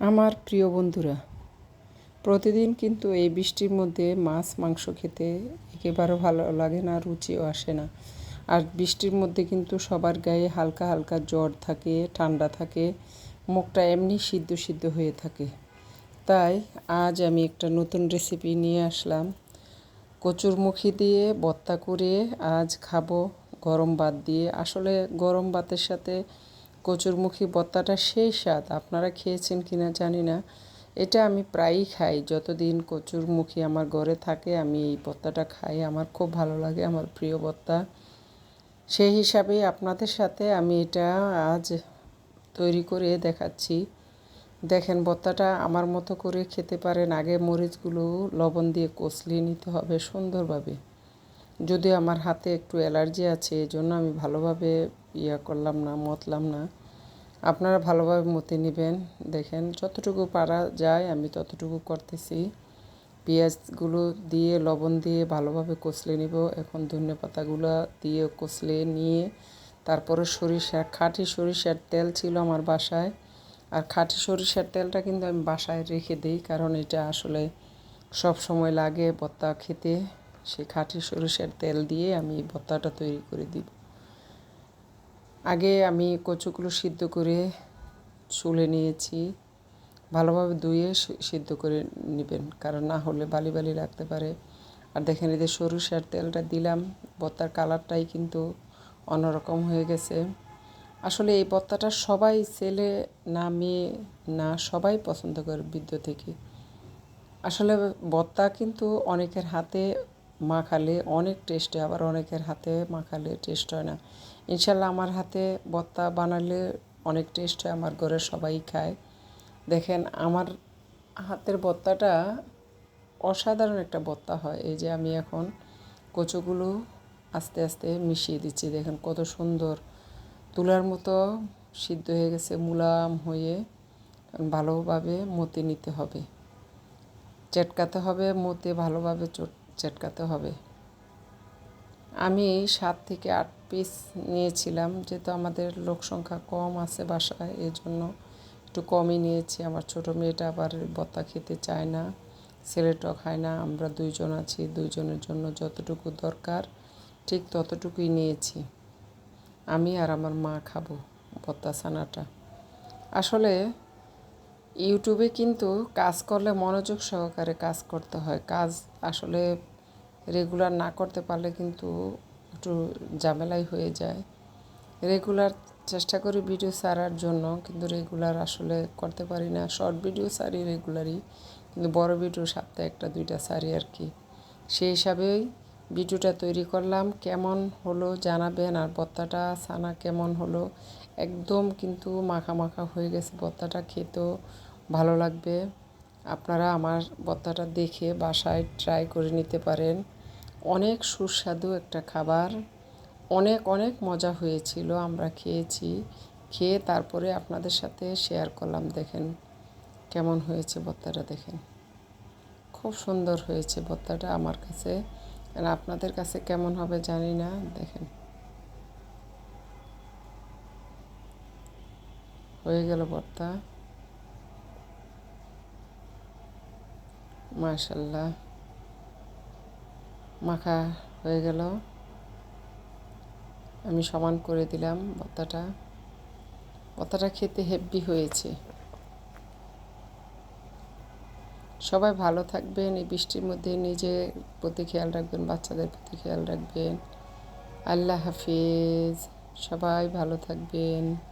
আমার প্রিয় বন্ধুরা, প্রতিদিন কিন্তু এই বৃষ্টির মধ্যে মাছ, মাংস খেতে একেবারে ভালো লাগে না, রুচিও আসে না। আর বৃষ্টির মধ্যে কিন্তু সবার গায়ে হালকা হালকা জ্বর থাকে, ঠান্ডা থাকে, মুখটা এমনি সিদ্ধ সিদ্ধ হয়ে থাকে। তাই আজ আমি একটা নতুন রেসিপি নিয়ে আসলাম। কচুরমুখী দিয়ে বত্তা করে আজ খাব, গরম ভাত দিয়ে। আসলে গরম ভাতের সাথে কচুরমুখী বত্তাটা সেই স্বাদ। আপনারা খেয়েছেন কি না জানি না। এটা আমি প্রায়ই খাই। যতদিন কচুরমুখী আমার ঘরে থাকে, আমি এই বত্তাটা খাই। আমার খুব ভালো লাগে আমার প্রিয় বত্তা। সেই হিসাবে আপনাদের সাথে আমি এটা আজ তৈরি করে দেখাচ্ছি। দেখেন, বত্তাটা আমার মতো করে খেতে পারেন। আগে মরিচগুলো লবণ দিয়ে কষলিয়ে নিতে হবে সুন্দরভাবে। যদিও আমার হাতে একটু অ্যালার্জি আছে, এই জন্য আমি ভালোভাবে ইয়া করলাম না, মতলাম না। আপনারা ভালোভাবে মতে নেবেন। দেখেন, যতটুকু পারা যায় আমি ততটুকু করতেছি। পেঁয়াজগুলো দিয়ে, লবণ দিয়ে ভালোভাবে কষলে নিব। এখন ধনে পাতাগুলো দিয়ে কষলে নিয়ে, তারপরে সরিষা, খাঁটি সরিষার তেল ছিল আমার বাসায়। আর খাঁটি সরিষার তেলটা কিন্তু আমি বাসায় রেখে দিই, কারণ এটা আসলে সব সময় লাগে ভর্তা খেতে। সেই খাঁটি সরিষার তেল দিয়ে আমি ভর্তাটা তৈরি করে দিব। আগে আমি কচুগুলো সিদ্ধ করে চুলে নিয়েছি। ভালোভাবে ধুয়ে সিদ্ধ করে নেবেন, কারণ না হলে বালি বালি রাখতে পারে। আর দেখেন এদের সরিষার তেলটা দিলাম, ভর্তার কালারটাই কিন্তু অন্যরকম হয়ে গেছে। আসলে এই ভর্তাটা সবাই ছেলে না মেয়ে না, সবাই পছন্দ করে বিদ্যুৎ থেকে। আসলে ভর্তা কিন্তু অনেকের হাতে মাখালে অনেক টেস্ট হয় আবার অনেকের হাতে মাখালে টেস্ট হয় না। ইনশাল্লাহ আমার হাতে ভর্তা বানালে অনেক টেস্ট হয়, আমার ঘরের সবাই খায়। দেখেন, আমার হাতের ভর্তাটা অসাধারণ একটা ভর্তা হয়। এই যে আমি এখন কচুগুলো আস্তে আস্তে মিশিয়ে দিচ্ছি। দেখেন কত সুন্দর তুলার মতো সিদ্ধ হয়ে গেছে, মুলাম হয়ে। ভালোভাবে মতে নিতে হবে। চেটকাতে হবে, মতে ভালোভাবে চেটকাতে হবে। আমি সাত থেকে আট পিস নিয়েছিলাম, যেহেতু আমাদের লোক সংখ্যা কম আছে বাসায় এই জন্য একটু কমই নিয়েছি। আমার ছোটো মেয়েটা আবার বত্তা খেতে চায় না ছেলেটাও খায় না, আমরা দুইজন আছি, দুইজনের জন্য যতটুকু দরকার, ঠিক ততটুকুই নিয়েছি। আমি আর আমার মা খাব বত্তা ছানাটা। আসলে ইউটিউবে কিন্তু কাজ করলে মনোযোগ সহকারে কাজ করতে হয়। কাজ আসলে রেগুলার না করতে পারলে কিন্তু একটু ঝামেলাই হয়ে যায়। রেগুলার চেষ্টা করি ভিডিও ছাড়ার জন্য, কিন্তু রেগুলার আসলে করতে পারি না। শর্ট ভিডিও সারি রেগুলারই কিন্তু বড় ভিডিও সপ্তাহে একটা, দুইটা সারি আর কি। সেই হিসাবেই ভিডিওটা তৈরি করলাম। কেমন হলো জানাবেন? আর বত্তাটা, ছানা কেমন হলো? একদম কিন্তু মাখা মাখা হয়ে গেছে বত্তাটা খেতেও। ভালো লাগবে। আপনারা আমার বত্তাটা দেখে বাসায় ট্রাই করে নিতে পারেন। অনেক সুস্বাদু একটা খাবার। অনেক অনেক মজা হয়েছিল, আমরা খেয়েছি। খেয়ে তারপরে আপনাদের সাথে শেয়ার করলাম, দেখেন কেমন হয়েছে ভর্তাটা দেখেন। খুব সুন্দর হয়েছে ভর্তাটা আমার কাছে। আর আপনাদের কাছে কেমন হবে জানি না, দেখেন। হয়ে গেল ভর্তা মাশাল্লাহ মাখা হয়ে গেল। আমি সমান করে দিলাম ভর্তাটা ভর্তাটা খেতে হেভি হয়েছে। সবাই ভালো থাকবেন, এই বৃষ্টির মধ্যে নিজের প্রতি খেয়াল রাখবেন, বাচ্চাদের প্রতি খেয়াল রাখবেন। আল্লাহ হাফিজ। সবাই ভালো থাকবেন।